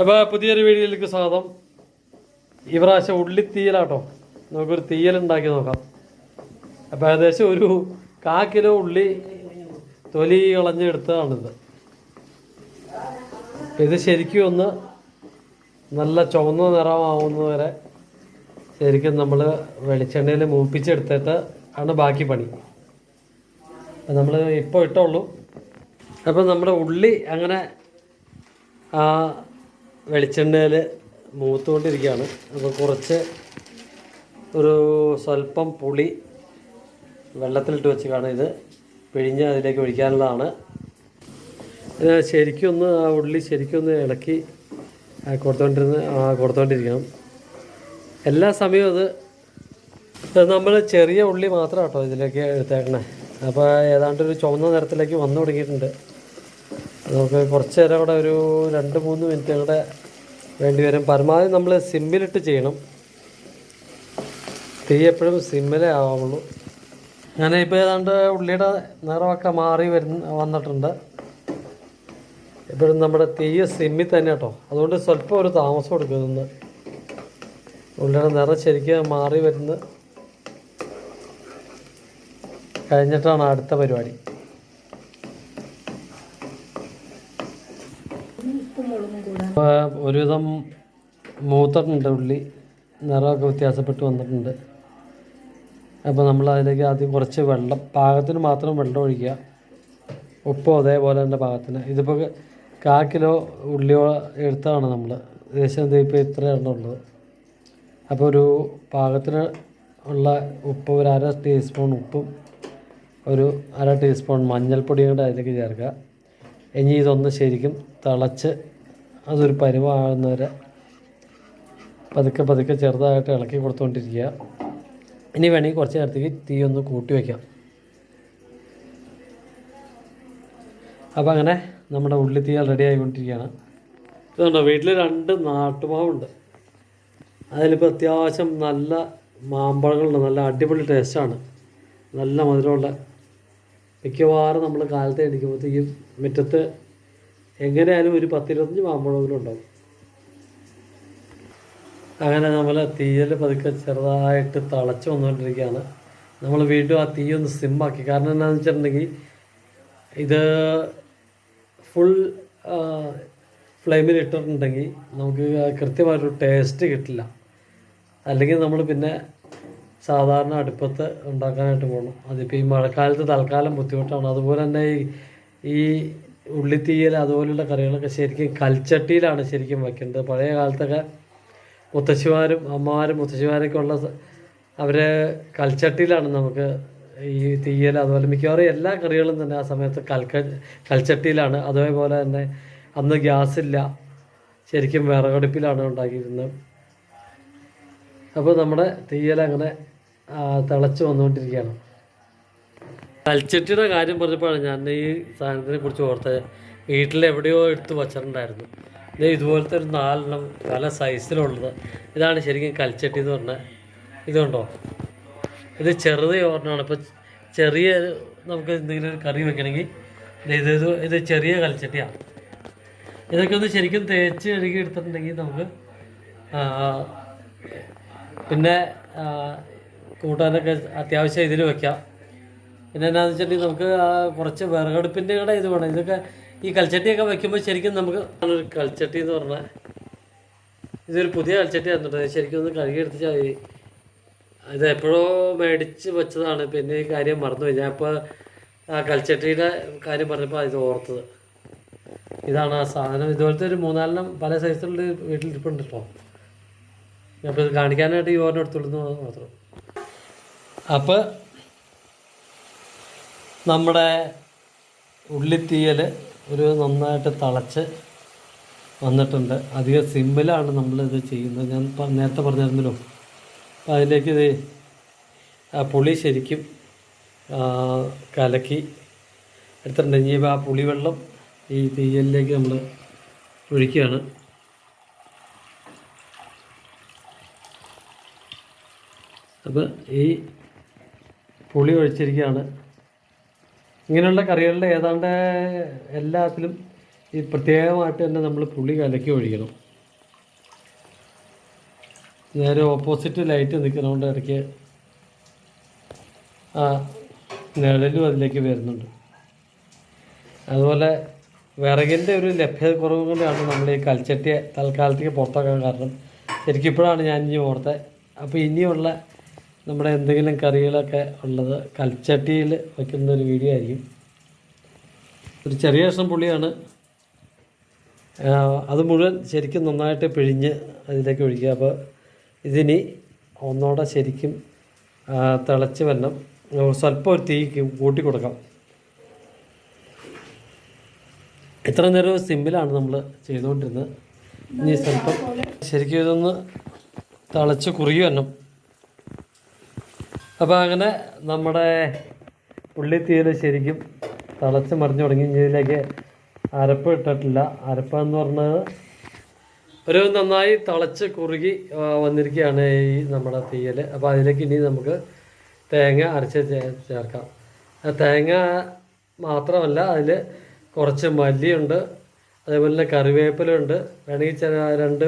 അപ്പോൾ പുതിയൊരു വീഡിയോയിലേക്ക് സ്വാഗതം. ഈ പ്രാവശ്യം ഉള്ളി തീയലാട്ടോ നമുക്കൊരു തീയൽ ഉണ്ടാക്കി നോക്കാം. അപ്പോൾ ഏകദേശം ഒരു കാ കിലോ ഉള്ളി തൊലി കളഞ്ഞെടുത്തതാണിത്. ഇത് ശരിക്കും ഒന്ന് നല്ല ചുവന്ന നിറമാവുന്നവരെ ശരിക്കും നമ്മൾ വെളിച്ചെണ്ണയിൽ മൂപ്പിച്ചെടുത്തിട്ട് ആണ് ബാക്കി പണി. നമ്മൾ ഇപ്പോൾ ഇട്ടുള്ളൂ അപ്പം നമ്മുടെ ഉള്ളി അങ്ങനെ വെളിച്ചെണ്ണയിൽ മൂത്തുകൊണ്ടിരിക്കുകയാണ്. അപ്പോൾ കുറച്ച് ഒരു സ്വല്പം പുളി വെള്ളത്തിലിട്ട് വെച്ച് ഇത് പിഴിഞ്ഞ് അതിലേക്ക് ഒഴിക്കാനുള്ളതാണ്. ശരിക്കും ഒന്ന് ആ ഉള്ളി ശരിക്കും ഒന്ന് ഇളക്കി കൊടുത്തോണ്ടിരുന്ന് കൊടുത്തോണ്ടിരിക്കണം. എല്ലാ സമയവും അത് നമ്മൾ ചെറിയ ഉള്ളി മാത്രം കേട്ടോ ഇതിലേക്ക് എടുത്തേക്കണേ. അപ്പോൾ ഏതാണ്ട് ഒരു ചുവന്ന നിറത്തിലേക്ക് വന്നു തുടങ്ങിയിട്ടുണ്ട്. നമുക്ക് കുറച്ച് നേരം അവിടെ ഒരു രണ്ട് മൂന്ന് മിനിറ്റ് കൂടെ വേണ്ടി വരും. പരമാവധി നമ്മൾ സിമ്മിലിട്ട് ചെയ്യണം. തീ എപ്പോഴും സിമ്മിലേ ആവുള്ളൂ. ഞാൻ ഇപ്പോൾ ഏതാണ്ട് ഉള്ളിയുടെ നിറമൊക്കെ മാറി വരുന്ന വന്നിട്ടുണ്ട്. ഇപ്പോഴും നമ്മുടെ തീ സിമ്മിൽ തന്നെ കേട്ടോ. അതുകൊണ്ട് സ്വല്പം ഒരു താമസം എടുക്കുന്നുണ്ട് ഉള്ളിയുടെ നിറം ശരിക്കും മാറി വരുന്നത്. കഴിഞ്ഞിട്ടാണ് അടുത്ത പരിപാടി ഇപ്പോൾ ഒരുവിധം മൂത്തിട്ടുണ്ട് ഉള്ളി നിറമൊക്കെ വ്യത്യാസപ്പെട്ട് വന്നിട്ടുണ്ട്. അപ്പോൾ നമ്മൾ അതിലേക്ക് ആദ്യം കുറച്ച് വെള്ളം പാകത്തിന് മാത്രം വെള്ളം ഒഴിക്കുക. ഉപ്പും അതേപോലെ തന്നെ പാകത്തിന്. ഇതിപ്പോൾ കാ കിലോ ഉള്ളിയോ എടുത്താണ് നമ്മൾ ഏകദേശം ഇപ്പോൾ ഇത്ര എണ്ണം ഉള്ളത്. അപ്പോൾ ഒരു പാകത്തിന് ഉള്ള ഉപ്പ് ഒരു അര ടീസ്പൂൺ ഉപ്പും ഒരു അര ടീസ്പൂൺ മഞ്ഞൾപ്പൊടിയും കൂടെ അതിലേക്ക് ചേർക്കുക. ഇനി ഇതൊന്ന് ശരിക്കും തിളച്ച് അതൊരു പരുവാകുന്നവരെ പതുക്കെ പതുക്കെ ചെറുതായിട്ട് ഇളക്കി കൊടുത്തുകൊണ്ടിരിക്കുക ഇനി വേണമെങ്കിൽ കുറച്ച് നേരത്തേക്ക് തീ ഒന്ന് കൂട്ടി വയ്ക്കാം അപ്പോൾ അങ്ങനെ നമ്മുടെ ഉള്ളി തീയൽ റെഡി ആയിക്കൊണ്ടിരിക്കുകയാണ്. ഇതുണ്ടോ വീട്ടിൽ രണ്ട് നാട്ടുമാവുണ്ട്. അതിലിപ്പോൾ അത്യാവശ്യം നല്ല മാമ്പഴങ്ങളുണ്ട്. നല്ല അടിപൊളി ടേസ്റ്റാണ് നല്ല മധുരമുള്ള. മിക്കവാറും നമ്മൾ കാലത്ത് എണീക്കുമ്പോഴത്തേക്കും മുറ്റത്ത് എങ്ങനെയായാലും ഒരു പത്തിരുപത്തഞ്ച് മാമ്പഴമെങ്കിലും ഉണ്ടാവും. അങ്ങനെ നമ്മൾ തീയൽ പതുക്കെ ചെറുതായിട്ട് തിളച്ച് വന്നുകൊണ്ടിരിക്കുകയാണ്. നമ്മൾ വീണ്ടും ആ തീ ഒന്ന് സിമ്മാക്കി. കാരണം എന്താണെന്ന് വെച്ചിട്ടുണ്ടെങ്കിൽ ഇത് ഫുൾ ഫ്ലെയിമിൽ ഇട്ടിട്ടുണ്ടെങ്കിൽ നമുക്ക് കൃത്യമായിട്ടൊരു ടേസ്റ്റ് കിട്ടില്ല. അല്ലെങ്കിൽ നമ്മൾ പിന്നെ സാധാരണ അടുപ്പത്ത് ഉണ്ടാക്കാനായിട്ട് പോകണം അതിപ്പോൾ ഈ മഴക്കാലത്ത് തൽക്കാലം ബുദ്ധിമുട്ടാണ്. അതുപോലെ തന്നെ ഈ ഉള്ളിത്തീയൽ അതുപോലുള്ള കറികളൊക്കെ ശരിക്കും കൽച്ചട്ടിയിലാണ് ശരിക്കും വെക്കേണ്ടത്. പഴയ കാലത്തൊക്കെ മുത്തശ്ശിമാരും അമ്മമാരും മുത്തശ്ശിമാരൊക്കെ ഉള്ള അവർ കൽച്ചട്ടിയിലാണ് നമുക്ക് ഈ തീയൽ അതുപോലെ മിക്കവാറും എല്ലാ കറികളും തന്നെ ആ സമയത്ത് കൽക്ക കൽച്ചട്ടിയിലാണ്. അതേപോലെ തന്നെ അന്ന് ഗ്യാസില്ല. ശരിക്കും വിറകടുപ്പിലാണ് ഉണ്ടാക്കിയിരുന്നത്. അപ്പോൾ നമ്മുടെ തീയൽ അങ്ങനെ തിളച്ച് വന്നുകൊണ്ടിരിക്കുകയാണ്. കൽച്ചട്ടിയുടെ കാര്യം പറഞ്ഞപ്പോഴാണ് ഞാൻ ഈ സാധനത്തിനെ കുറിച്ച് ഓർത്തത്. വീട്ടിൽ എവിടെയോ എടുത്ത് വച്ചിട്ടുണ്ടായിരുന്നു. ഇത് ഇതുപോലത്തെ ഒരു നാലെണ്ണം പല സൈസിലുള്ളത് ഇതാണ് ശരിക്കും കൽച്ചട്ടി എന്ന് പറഞ്ഞാൽ ഇതുണ്ടോ? ഇത് ചെറുത് ഓർണമാണ് ഇപ്പോൾ ചെറിയ നമുക്ക് എന്തെങ്കിലും കറി വെക്കണമെങ്കിൽ ഇത് ഇത് ഇത് ചെറിയ കൽച്ചട്ടിയാണ്. ഇതൊക്കെ ഒന്ന് ശരിക്കും തേച്ച് കഴുകി എടുത്തിട്ടുണ്ടെങ്കിൽ നമുക്ക് പിന്നെ കൂട്ടാനൊക്കെ അത്യാവശ്യം ഇതിൽ വെക്കാം. പിന്നെ എന്നാന്ന് വെച്ചിട്ടുണ്ടെങ്കിൽ നമുക്ക് കുറച്ച് വിറകടുപ്പിന്റെ കൂടെ ഇത് വേണം. ഇതൊക്കെ ഈ കൽച്ചട്ടിയൊക്കെ വെക്കുമ്പോൾ ശരിക്കും നമുക്ക് ഒരു കൽച്ചട്ടി എന്ന് പറഞ്ഞാൽ ഇതൊരു പുതിയ കൽച്ചട്ടി ആയിരുന്നു ശരിക്കും ഒന്ന് കഴുകിയെടുത്ത് ഇത് എപ്പോഴോ മേടിച്ച് വെച്ചതാണ്. പിന്നെ ഈ കാര്യം മറന്നുപോയി. ഞാൻ ഇപ്പോൾ ആ കൽച്ചട്ടിയുടെ കാര്യം പറഞ്ഞപ്പോൾ ഇത് ഓർത്തത്. ഇതാണ് ആ സാധനം. ഇതുപോലത്തെ ഒരു മൂന്നാലെണ്ണം പല സൈസിലുള്ള വീട്ടിൽ ഇരിപ്പുണ്ട് കേട്ടോ അപ്പോൾ ഇത് കാണിക്കാനായിട്ട് ഈ ഓർമ്മ എടുത്തുള്ളൂ മാത്രം. അപ്പോൾ നമ്മുടെ ഉള്ളിത്തീയൽ ഒരു നന്നായിട്ട് തിളച്ച് വന്നിട്ടുണ്ട്. അധികം സിമ്പിളാണ് നമ്മളിത് ചെയ്യുന്നത്. ഞാൻ നേരത്തെ പറഞ്ഞിരുന്നല്ലോ അപ്പോൾ അതിലേക്ക് ഇത് ആ പുളി ശരിക്കും കലക്കി എടുത്തിട്ടുണ്ട്. ഇനി ആ പുളിവെള്ളം ഈ തീയലിലേക്ക് നമ്മൾ ഒഴിക്കുകയാണ്. അപ്പോൾ ഈ പുളി ഒഴിച്ചിരിക്കുകയാണ്. ഇങ്ങനെയുള്ള കറികളുടെ ഏതാണ്ട് എല്ലാത്തിലും ഈ പ്രത്യേകമായിട്ട് തന്നെ നമ്മൾ പുളി കലക്കി ഒഴിക്കണം. നേരെ ഓപ്പോസിറ്റ് ലൈറ്റ് നിൽക്കുന്നതുകൊണ്ട് ഇടയ്ക്ക് ആ നിഴലും അതിലേക്ക് വരുന്നുണ്ട്. അതുപോലെ വിറകിന്റെ ഒരു ലഭ്യത കുറവ് കൊണ്ടാണ് നമ്മൾ ഈ കൽച്ചട്ടിയെ തൽക്കാലത്തേക്ക് പുറത്താക്കാൻ കാരണം. ശരിക്കും ഇപ്പോഴാണ് ഞാൻ ഇനി ഓർത്തത് അപ്പോൾ ഇനിയുള്ള നമ്മുടെ എന്തെങ്കിലും കറികളൊക്കെ ഉള്ളത് കൽച്ചട്ടിയിൽ വയ്ക്കുന്ന ഒരു വീഡിയോ ആയിരിക്കും. ഒരു ചെറിയ കഷ്ണം പുളിയാണ്. അത് മുഴുവൻ ശരിക്കും നന്നായിട്ട് പിഴിഞ്ഞ് അതിലേക്ക് ഒഴിക്കുക. അപ്പോൾ ഇതിനി ഒന്നോടെ ശരിക്കും തിളച്ച് വരണം. സ്വല്പം ഒരു തീ കൂട്ടി കൊടുക്കാം. ഇത്ര നേരം സിമ്പിളാണ് നമ്മൾ ചെയ്തുകൊണ്ടിരുന്നത്. ഇനി സ്വല്പം ശരിക്കും ഇതൊന്ന് തിളച്ച് കുറുകി വരണം. അപ്പോൾ അങ്ങനെ നമ്മുടെ ഉള്ളിത്തീയിൽ ശരിക്കും തിളച്ച് മറിഞ്ഞു തുടങ്ങി. ഇതിലേക്ക് അരപ്പ് ഇട്ടിട്ടില്ല. അരപ്പ് എന്ന് പറഞ്ഞത് ഒരു നന്നായി തിളച്ച് കുറുകി വന്നിരിക്കുകയാണ് ഈ നമ്മുടെ തീയൽ അപ്പോൾ അതിലേക്ക് ഇനി നമുക്ക് തേങ്ങ അരച്ച് ചേർക്കാം. തേങ്ങ മാത്രമല്ല അതിൽ കുറച്ച് മല്ലിയുണ്ട് അതേപോലെ തന്നെ കറിവേപ്പിലുണ്ട് വേണമെങ്കിൽ ചില രണ്ട്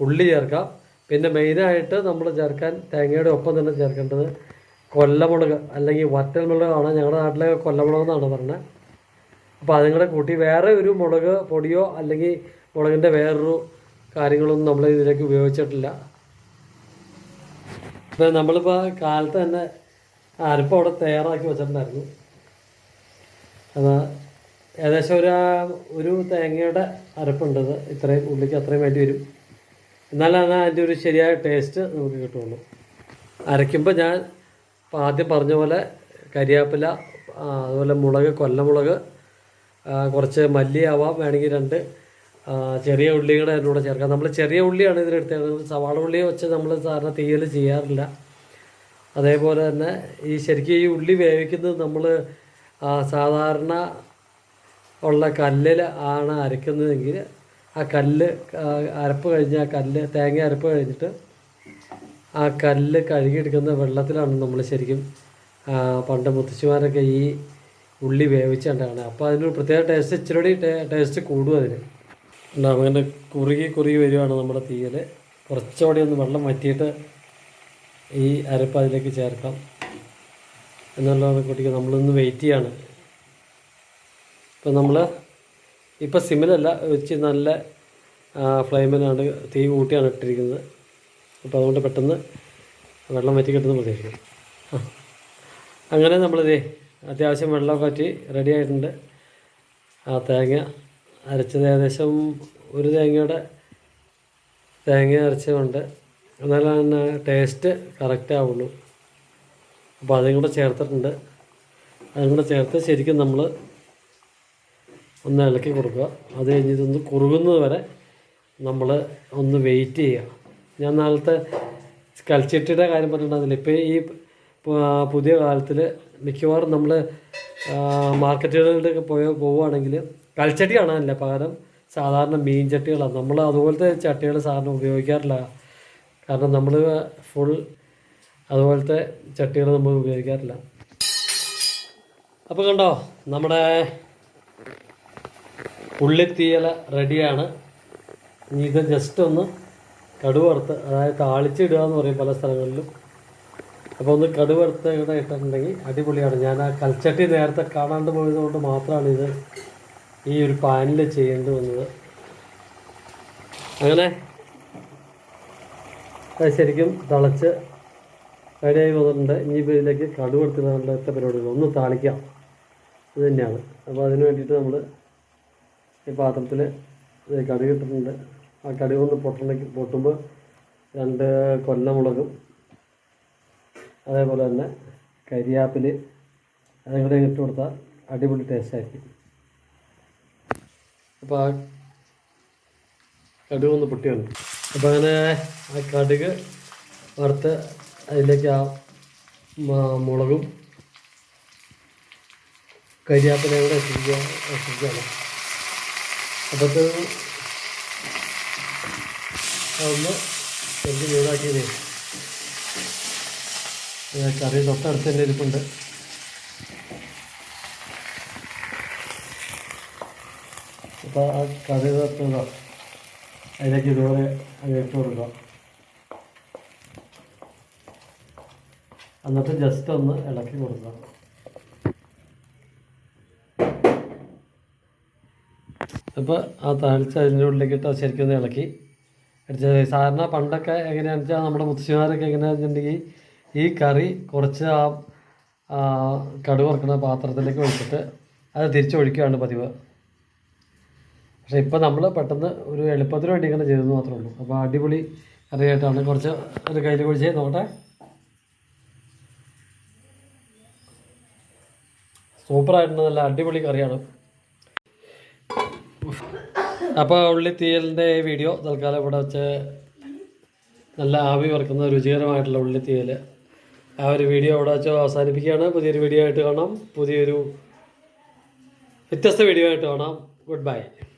ഉള്ളി ചേർക്കാം. പിന്നെ മെയിനായിട്ട് നമ്മൾ ചേർക്കാൻ തേങ്ങയുടെ ഒപ്പം തന്നെ ചേർക്കേണ്ടത് കൊല്ലമുളക് അല്ലെങ്കിൽ വറ്റൽ മുളകാണ് ഞങ്ങളുടെ നാട്ടിലെ കൊല്ലമുളക് എന്നാണ് പറഞ്ഞത്. അപ്പോൾ അതും കൂടെ കൂട്ടി വേറെ ഒരു മുളക് പൊടിയോ അല്ലെങ്കിൽ മുളകിന്റെ വേറൊരു കാര്യങ്ങളൊന്നും നമ്മൾ ഇതിലേക്ക് ഉപയോഗിച്ചിട്ടില്ല. ഇപ്പോൾ നമ്മളിപ്പോൾ കാലത്ത് തന്നെ അരപ്പം അവിടെ തയ്യാറാക്കി വെച്ചിട്ടുണ്ടായിരുന്നു. അത് ഏകദേശം ഒരു ഒരു തേങ്ങയുടെ അരപ്പുണ്ടത് ഇത്രയും ഉള്ളിക്ക് അത്രയും വേണ്ടി വരും. എന്നാലാണ് അതിന്റെ ഒരു ശരിയായ ടേസ്റ്റ് നമുക്ക് കിട്ടുള്ളൂ. അരയ്ക്കുമ്പോൾ ഞാൻ ഇപ്പം ആദ്യം പറഞ്ഞ പോലെ കരിയാപ്പില അതുപോലെ മുളക് കൊല്ലമുളക് കുറച്ച് മല്ലി ആവാം വേണമെങ്കിൽ രണ്ട് ചെറിയ ഉള്ളിയുടെ അതിനോട് ചേർക്കാം. നമ്മൾ ചെറിയ ഉള്ളിയാണ് ഇതിലെടുത്തത് സവാള ഉള്ളി വെച്ച് നമ്മൾ സാധാരണ തീയൽ ചെയ്യാറില്ല. അതേപോലെ തന്നെ ഈ ശരിക്കും ഈ ഉള്ളി വേവിക്കുന്നത് നമ്മൾ സാധാരണ ഉള്ള കല്ലിൽ ആണ് അരക്കുന്നതെങ്കിൽ ആ കല്ല് അരപ്പ് കഴിഞ്ഞ് ആ കല്ല് തേങ്ങ അരപ്പ് കഴിഞ്ഞിട്ട് ആ കല്ല് കഴുകിയെടുക്കുന്ന വെള്ളത്തിലാണ് നമ്മൾ ശരിക്കും പണ്ട് മുത്തശ്ശിമാരൊക്കെ ഈ ഉള്ളി വേവിച്ചുകൊണ്ടാണ് അപ്പോൾ അതിനൊരു പ്രത്യേക ടേസ്റ്റ് ഇച്ചിരി ടേസ്റ്റ് കൂടും അതിന്. അങ്ങനെ കുറുകി കുറുകി വരുവാണ് നമ്മുടെ തീയൽ കുറച്ചുകൂടി ഒന്ന് വെള്ളം വറ്റിയിട്ട് ഈ അരപ്പ് അതിലേക്ക് ചേർക്കാം. എന്നുള്ളത് കുട്ടിക്ക് നമ്മളൊന്ന് വെയിറ്റ് ചെയ്യാണ്. ഇപ്പം നമ്മൾ ഇപ്പം സിമ്മിലല്ല വെച്ച് നല്ല ഫ്ലെയിമിലാണ് തീ കൂട്ടിയാണ് ഇട്ടിരിക്കുന്നത്. അപ്പോൾ അതുകൊണ്ട് പെട്ടെന്ന് വെള്ളം വറ്റി കിട്ടുന്ന പ്രതീക്ഷിക്കും. അങ്ങനെ നമ്മളിതേ അത്യാവശ്യം വെള്ളം വറ്റി റെഡി ആയിട്ടുണ്ട്. ആ തേങ്ങ അരച്ചത് ഏകദേശം ഒരു തേങ്ങയുടെ തേങ്ങ അരച്ചതുകൊണ്ട് എന്നാലാണ് ടേസ്റ്റ് കറക്റ്റ് ആവുള്ളൂ. അപ്പോൾ അതും കൂടെ ചേർത്തിട്ടുണ്ട്. അതും കൂടെ ചേർത്ത് ശരിക്കും നമ്മൾ ഒന്ന് ഇളക്കി കൊടുക്കുക. അത് കഴിഞ്ഞ് ഇതൊന്ന് കുറുകുന്നത് വരെ നമ്മൾ ഒന്ന് വെയിറ്റ് ചെയ്യുക. ഞാൻ നാളത്തെ കൽച്ചട്ടിയുടെ കാര്യം പറഞ്ഞിട്ടുണ്ടായിരുന്നില്ല ഇപ്പോൾ ഈ പുതിയ കാലത്തിൽ മിക്കവാറും നമ്മൾ മാർക്കറ്റുകളിലൊക്കെ പോയ പോവുകയാണെങ്കിൽ കൽച്ചട്ടി കാണാനില്ല. പകരം സാധാരണ മീൻ ചട്ടികളാണ്. നമ്മൾ അതുപോലത്തെ ചട്ടികൾ സാധാരണ ഉപയോഗിക്കാറില്ല. കാരണം നമ്മൾ ഫുൾ അതുപോലത്തെ ചട്ടികൾ നമ്മൾ ഉപയോഗിക്കാറില്ല. അപ്പോൾ കണ്ടോ നമ്മുടെ ഉള്ളിത്തീയല റെഡിയാണ് ഇത് ജസ്റ്റ് ഒന്ന് കടുവ് വറുത്ത് അതായത് താളിച്ചിടുക എന്ന് പറയും പല സ്ഥലങ്ങളിലും. അപ്പോൾ ഒന്ന് കടുവറുത്ത് ഇവിടെ ഇട്ടിട്ടുണ്ടെങ്കിൽ അടിപൊളിയാണ്. ഞാൻ ആ കൽച്ചട്ടി നേരത്തെ കാണാണ്ട് പോയത് കൊണ്ട് മാത്രമാണ് ഇത് ഈ ഒരു പാനിൽ ചെയ്യേണ്ടി വന്നത്. അങ്ങനെ അത് ശരിക്കും തിളച്ച് റെഡിയായി വന്നിട്ടുണ്ട്. ഇനിയിപ്പോൾ ഇതിലേക്ക് കടുവ് എടുത്ത് നമ്മളത്തെ പരിപാടികൾ ഒന്ന് താളിക്കാം. ഇത് തന്നെയാണ്. അപ്പോൾ അതിന് വേണ്ടിയിട്ട് നമ്മൾ ഈ പാത്രത്തിൽ കടുക് ഇട്ടിട്ടുണ്ട് ആ ഒന്ന് പൊട്ടണമെങ്കിൽ പൊട്ടുമ്പോൾ രണ്ട് കൊല്ലമുളകും അതേപോലെ തന്നെ കരിയാപ്പിൽ അതും കൂടെ ഇട്ട് കൊടുത്താൽ അടിപൊളി ടേസ്റ്റ് ആയിരിക്കും. അപ്പോൾ ആ കടുക് ഒന്ന് പൊട്ടിയാണ് അപ്പോൾ അങ്ങനെ ആ കടുക് വറുത്ത് അതിലേക്ക് ആ മുളകും കരിയാപ്പിലയും കൂടെ എത്തിക്കുക എത്തിക്കുകയാണ് അപ്പോഴത്തെ അതൊന്ന് എനിക്ക് ചൂടാക്കിയതേ കറി തൊട്ടടുത്ത് തന്നെ ഇരിപ്പുണ്ട്. അപ്പോൾ ആ കറി തൊട്ടതോ അതിലേക്ക് ഇതുപോലെ അതിലേക്ക് ഇട്ട് കൊടുക്കാം. എന്നിട്ട് ജസ്റ്റ് ഒന്ന് ഇളക്കി കൊടുക്കുക അപ്പോൾ ആ താഴ്ച അതിന്റെ ഉള്ളിലേക്ക് ഇട്ട് ശരിക്കും ഒന്ന് ഇളക്കി. അടിച്ചത് സാധാരണ പണ്ടൊക്കെ എങ്ങനെയാണെന്ന് വെച്ചാൽ നമ്മുടെ മുത്തശ്ശിമാരൊക്കെ എങ്ങനെയാണെന്ന് വെച്ചിട്ടുണ്ടെങ്കിൽ ഈ കറി കുറച്ച് ആ കടു വറുക്കുന്ന പാത്രത്തിലേക്ക് ഒഴിച്ചിട്ട് അത് തിരിച്ചൊഴിക്കുകയാണ് പതിവ്. പക്ഷേ ഇപ്പോൾ നമ്മൾ പെട്ടെന്ന് ഒരു എളുപ്പത്തിന് വേണ്ടി ഇങ്ങനെ ചെയ്തെന്ന് മാത്രമേ ഉള്ളൂ. അപ്പോൾ അടിപൊളി കറിയായിട്ടാണ് കുറച്ച് ഒരു കയ്യിൽ കുഴിച്ച് നോക്കട്ടെ. സൂപ്പറായിട്ടുണ്ട്. നല്ല അടിപൊളി കറിയാണ്. അപ്പോൾ ഉള്ളി തീയലിന്റെ വീഡിയോ തൽക്കാലം ഇവിടെ വെച്ച് നല്ല ആവി വറക്കുന്ന രുചികരമായിട്ടുള്ള ഉള്ളി തീയൽ ആ ഒരു വീഡിയോ ഇവിടെ വെച്ച് അവസാനിപ്പിക്കുകയാണ്. പുതിയൊരു വീഡിയോ ആയിട്ട് കാണാം. പുതിയൊരു വ്യത്യസ്ത വീഡിയോ ആയിട്ട് കാണാം. Good bye